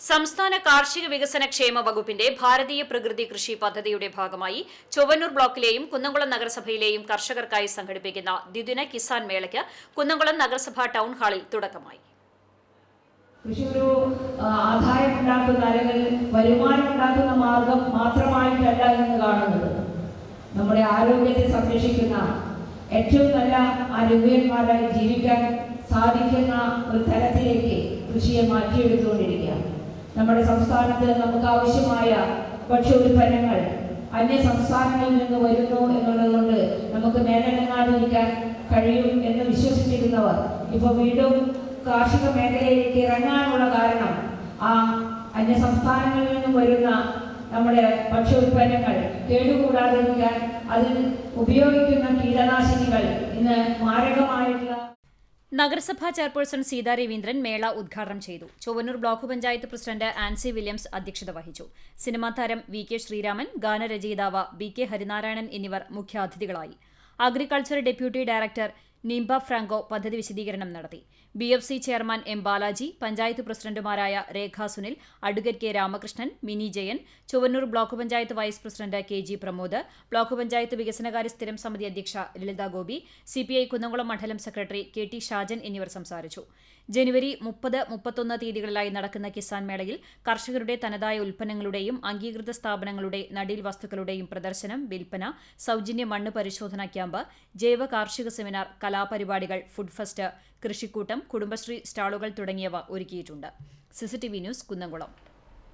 സംസ്ഥാന കാർഷിക വികസന ക്ഷേമ വകുപ്പിന്റെ ഭാരതീയ പ്രകൃതി കൃഷി പദ്ധതിയുടെ ഭാഗമായി ചൊവ്വന്നൂർ ബ്ലോക്കിലെയും കുന്നംകുളം നഗരസഭയിലെയും കർഷകർക്കായി സംഘടിപ്പിക്കുന്ന ദ്വിദിന കിസാൻ മേളയ്ക്ക് കുന്നംകുളം നഗരസഭാ ടൗൺ ഹാളിൽ തുടക്കമായി. കൃഷി ഒരു ആ, ആദായമുണ്ടാക്കുന്ന അല്ലെങ്കിൽ വരുമാനമുണ്ടാക്കുന്ന മാർഗം മാത്രമായിട്ടല്ല എന്ന് കാണുന്നത്. നമ്മുടെ ആരോഗ്യത്തെ സംരക്ഷിക്കുന്ന ഏറ്റവും നല്ല ആരോഗ്യന്മാരായി ജീവിക്കാൻ സാധിക്കുന്ന ഒരു തലത്തിലേക്ക് കൃഷിയെ മാറ്റിയെടുത്തുകൊണ്ടിരിക്കുക നമ്മുടെ സംസ്ഥാനത്ത് നമുക്ക് ആവശ്യമായ ഭക്ഷ്യോൽപ്പന്നങ്ങൾ അന്യ സംസ്ഥാനങ്ങളിൽ നിന്ന് വരുന്നു എന്നുള്ളതുകൊണ്ട് നമുക്ക് മേലനങ്ങാതിരിക്കാൻ കഴിയും എന്ന് വിശ്വസിച്ചിരുന്നവർ ഇപ്പോൾ വീണ്ടും കാർഷിക മേഖലയിലേക്ക് ഇറങ്ങാനുള്ള കാരണം ആ അന്യ സംസ്ഥാനങ്ങളിൽ നിന്നും വരുന്ന നമ്മുടെ ഭക്ഷ്യോൽപ്പന്നങ്ങൾ കേടുകൂടാതിരിക്കാൻ അതിൽ ഉപയോഗിക്കുന്ന കീടനാശിനികൾ ഇന്ന് മാരകമായിട്ടുള്ള നഗരസഭാ ചെയർപേഴ്സൺ സീതാ രവീന്ദ്രൻ മേള ഉദ്ഘാടനം ചെയ്തു. Chowwannur block panchayat president Ancy Williams അധ്യക്ഷത വഹിച്ചു. സിനിമാ താരം വി കെ ശ്രീരാമൻ ഗാനരചയിതാവ് ബി കെ ഹരിനാരായണൻ എന്നിവർ മുഖ്യാതിഥികളായി. Agriculture deputy director Nimba Franco പദ്ധതി വിശദീകരണം നടത്തി. B F C chairman M Balaji panchayat പ്രസിഡന്റുമാരായ Rekha Sunil advocate K Ramakrishnan Mini Jayan Chuvannur block panchayat vice president K G Pramod block panchayat വികസനകാര്യ സ്ഥിരം സമിതി അധ്യക്ഷ Lalitha Gopi CPI Kunnamkulam മണ്ഡലം സെക്രട്ടറി കെ ടി ഷാജൻ എന്നിവർ സംസാരിച്ചു. ജനുവരി മുപ്പത് മുപ്പത്തൊന്ന് തീയതികളിലായി നടക്കുന്ന കിസാൻ മേളയിൽ കർഷകരുടെ തനതായ ഉൽപ്പന്നങ്ങളുടെയും അംഗീകൃത സ്ഥാപനങ്ങളുടെ നടീൽ വസ്തുക്കളുടെയും പ്രദർശനം വിൽപ്പന സൌജന്യ മണ്ണ് പരിശോധന ക്യാമ്പ് ജൈവ കാർഷിക സെമിനാർ കലാപരിപാടികൾ ഫുഡ് ഫെസ്റ്റ് കൃഷിക്കൂട്ടം കുടുംബശ്രീ സ്റ്റാളുകൾ തുടങ്ങിയവ ഒരുക്കിയിട്ടുണ്ട്. CCTV news Kunnamkulam.